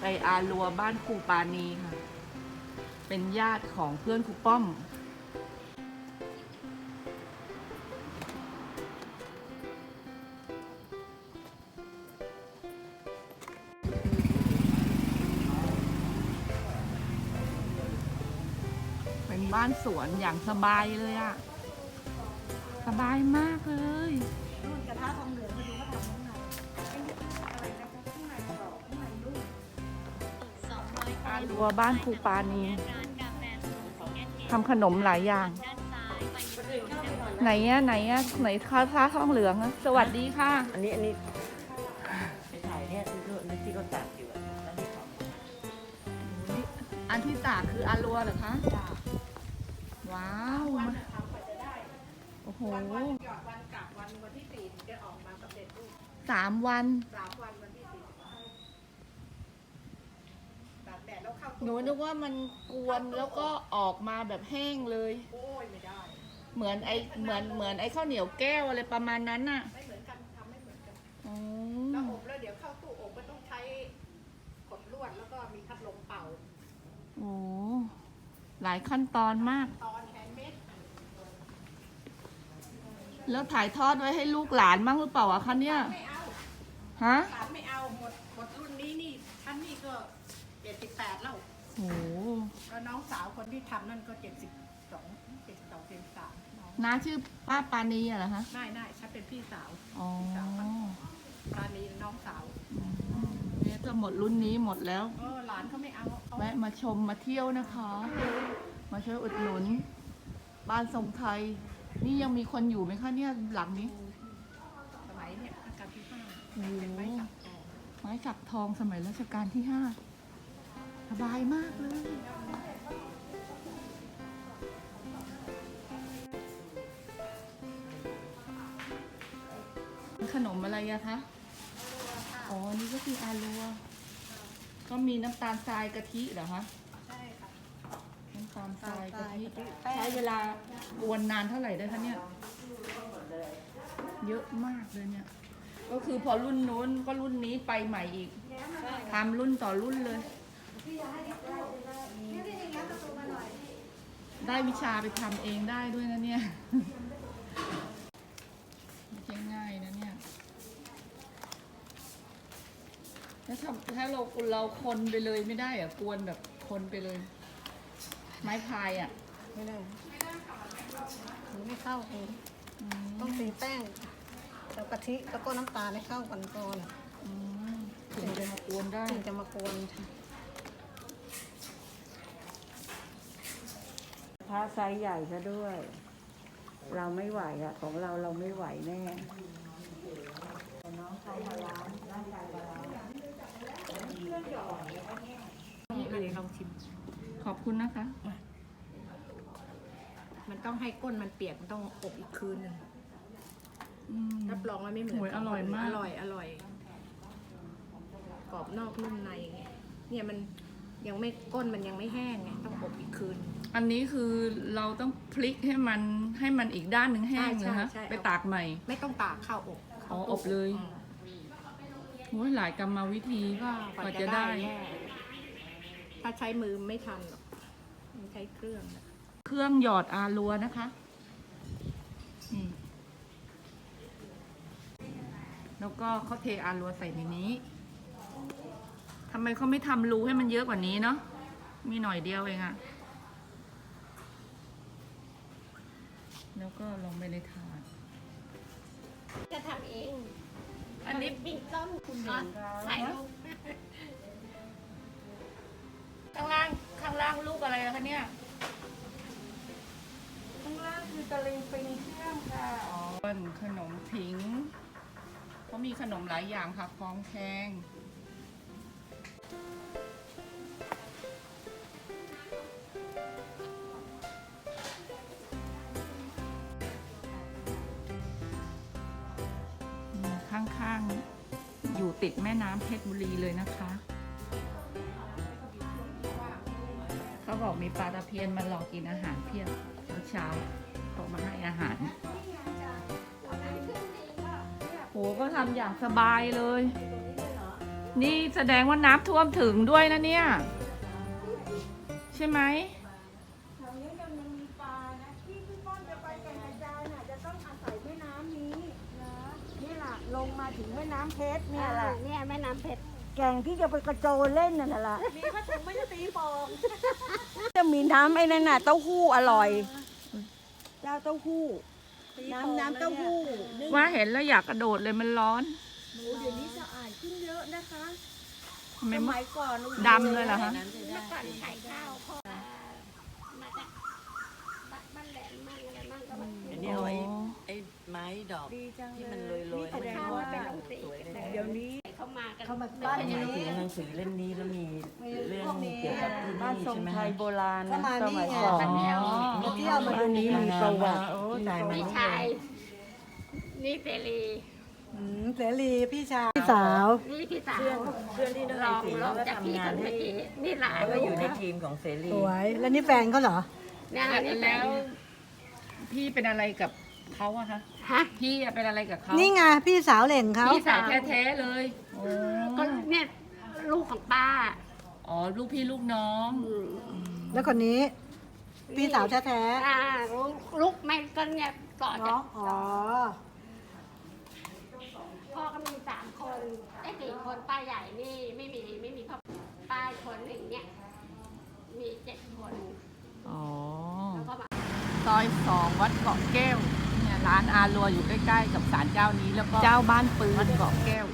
ไปอารัวบ้านครูปานีค่ะ เป็นญาติของเพื่อนครูป้อม เป็นบ้านสวนอย่างสบายเลยอะสบายมากเลย รุ่นกระทะทองเหลืองมาดูว่าทำข้างใน รัวบ้านครูปานีทำขนมหลายอย่าง ไหนอะไหนอะไหนข้าวท้าทองเหลืองอะสวัสดีค่ะ อันนี้อันนี้ไปถ่ายเนี่ยที่เขาที่เขาตัดอยู่อะแล้วที่เขาอันที่ตากคืออารัวเหรอคะว้าววันน่ะทำไปจะได้โอ้โหวันวันหยอดวันกลับวันวันที่สี่ถึงจะออกมาสำเร็จรูปสามวันสามวันวันที่สี่ตากแดดแล้วเข้า หนูนึกว่ามันกวนแล้วก็ออกมาแบบแห้งเลย โอ้ยไม่ได้ เหมือนไอเหมือนเหมือนไอข้าวเหนียวแก้วอะไรประมาณนั้นน่ะไม่เหมือนกันทำไม่เหมือนกันอ๋แล้วออบแล้วเดี๋ยวเข้าตู้อบก็ต้องใช้กดลวดแล้วก็มีพัดลมเป่า โอ้หลายขั้นตอนมาก ตอนแฮนด์เมดแล้วถ่ายทอดไว้ให้ลูกหลานบ้างหรือเปล่าอะคะเนี่ยไม่เอาฮะสารไม่เอาหมดหมดรุ่นนี้นี่ท่านนี่ก็เจ็ดสิบแปดแล้วโอ้แล้วน้องสาวคนที่ทำนั่นก็เจ็ดสิบสองเจ็ดสิบสองเจ็ดสิบสามน้องน้าชื่อป้าปานีอะเหรอคะไม่ไม่ฉันเป็นพี่สาว อ๋อปราณีน้องสาวเนี่ยจะหมดรุ่นนี้หมดแล้ว เออหลานเขาไม่เอาเขาแวะมาชมมาเที่ยวนะคะ มาช่วยอุดหนุน บ้านทรงไทย นี่ยังมีคนอยู่ไหมคะเนี่ยหลังนี้ สมัยเนี่ยรัชกาลที่ห้าโอ้โหเป็นไม้สักทองไม้สักทองสมัยรัชกาลที่ห้า สบายมากเลย ขนมอะไรอะคะ อ๋อ นี่ก็คืออาลัว ก็มีน้ำตาลทรายกะทิเหรอคะ ใช่ค่ะ น้ำตาลทรายกะทิ ใช้เวลากวนนานเท่าไหร่ได้คะเนี่ย เยอะมากเลยเนี่ย ก็คือพอรุ่นนู้นก็รุ่นนี้ไปใหม่อีกทำรุ่นต่อรุ่นเลย ได้วิชาไปทำเองได้ด้วยนะเนี่ยไม่ใช่ง่ายนะเนี่ยแล้วถ้าถ้าเราเราคนไปเลยไม่ได้เหรอะกวนแบบคนไปเลย ไม้พายอะไม่ได้หนูไม่เข้าเองอืมต้องตีแป้งแล้วกะทิแล้วก็น้ำตาลให้เข้ากันก่อนอืมถึงจะมากวนได้ ถึงจะมากวน พระไซส์ใหญ่ซะด้วย เราไม่ไหวอะของเราเราไม่ไหวแน่น้องเขามาล้างร่างกายมาล้างนี่เลยลองชิม ขอบคุณนะคะ มันต้องให้ก้นมันเปียก มันต้องอบอีกคืนหนึงอืมรับรองว่าไม่เหมือนโอ้ยอร่อยมาก อร่อย อร่อย กรอบนอกนุ่มในไงเนี่ยมัน ยังไม่ก้นมันยังไม่แห้งไงต้องอบอีกคืน อันนี้คือเราต้องพลิกให้มันให้มันอีกด้านหนึ่งแห้งใช่นะใช่คะใช่ ไปตากใหม่ ไม่ต้องตากข้าวอบข้าวอ๋อต้มอบเลยอืมโอ้ยหลายกรรมวิธีก็กกว่าว่าจะจะได้ได้แน่ถ้าใช้มือไม่ทันหรอกมันใช้เครื่องนะเครื่องหยอดอาลัวนะคะนี่แล้วก็เขาเทอาลัวใส่ในนี้ ทำไมเขาไม่ทำรูให้มันเยอะกว่านี้เนาะ มีหน่อยเดียวเองอะแล้วก็ลงไปในถาด จะทำเอง อันนี้ปิ้งต้นคุณอะถ่ายรูปข้างล่าง ข้างล่างลูกอะไรอะคะเนี่ย ข้างล่างคือตะลิงปิงเครื่องค่ะเป็นขนมผิงเขามีขนมหลายอย่างค่ะคลองแพง ติดแม่น้ำเพชรบุรีเลยนะคะ เขาบอกมีปลาตะเพียนมาหลอกกินอาหารเพียบเช้าเขามาให้อาหารโหก็ทำอย่างสบายเลย นี่แสดงว่าน้ำท่วมถึงด้วยนะเนี่ย ใช่ไหม แถวนี้ยังมีปลานะที่พี่ป้อนจะไปแก่งกระจานน่ะจะต้องอาศัยแม่น้ำนี้นี่ล่ะลงมา ถึงแม่น้ำเพชรเนี่ยแหละเนี่ยแม่น้ำเพชรแก่งที่จะไปกระโจนเล่นนั่นน่ะล่ะมีผ้าถุงไม่จะตีฟองจะมีน้ำไอ้นั่นน่ะเต้าหู้อร่อยเจ้าเต้าหู้ น้ำน้ำเต้าหู้นึ่งว่าเห็นแล้วอยากกระโดดเลยมันร้อนหมูเดี๋ยวนี้สะอาดขึ้นเยอะนะคะทำไมสมันมัยก่อนดำเลยเหรอคะเมื่อก่อนขายข้าวพ่อมาจากบ้านแหลมมั่งอะไรมั่งก็มา อันนี้เอาไอ้ ไอ้ไม้ดอก ดีจังที่เลมันยโรยๆนี่แสดงว่าเป็นลูกศิษย์สวยเลยเดี๋ยวนี้เข้ามากันเข้ามาบ้านหนี้มายถึงหนังสือเล่มนี้แล้วมีเรื่องเกี่ยวกับที่บ้านนี่ทรงใช่ไหมไทฮะยโบราณนะมาสนี่มัยไงก่อนอ๋อเที่ยวมาดูนี้มีประวัติโอ้ตายมาพี่แล้วชายนี่เสรีเสรีพี่ชายพี่สาวนี่พี่สาวเพื่อนที่นคลรองศรีลเขางก็จากทำพี่งาคนนให้เมื่อกี้นี่หลานเขาก็อยู่ในทีมของเสรีสวยแล้วนี่แฟนเขาเหรอเนี่ยนี่แฟแล้นวพี่เป็นอะไรกับ เขาอะคะฮะพี่อะเป็นอะไรกับเขานี่ไงพี่สาวเหล่งเขาพี่สาวแท้ๆเลยโอ้ก็เนี่ยลูกของป้าอ๋อลูกพี่ลูกน้องอืมแล้วคนนี้ พี่สาวแท้อ่าลูกลูกไม่ก็เนี่ยก่อนๆจะเนาะอ๋อพ่อก็มีสามคนไอ้สี่คนป้าใหญ่นี่ไม่มีไม่มีพ่อป้าอีกคนหนึ่งเนี่ยมีเจ็ดคนอ๋อแล้วก็มาซอยสองวัดเกาะแก้วเนี่ย ร้านอารัวอยู่ใกล้ๆ กับศาลเจ้านี้แล้วก็เจ้าบ้านปืนเกาะแก้ว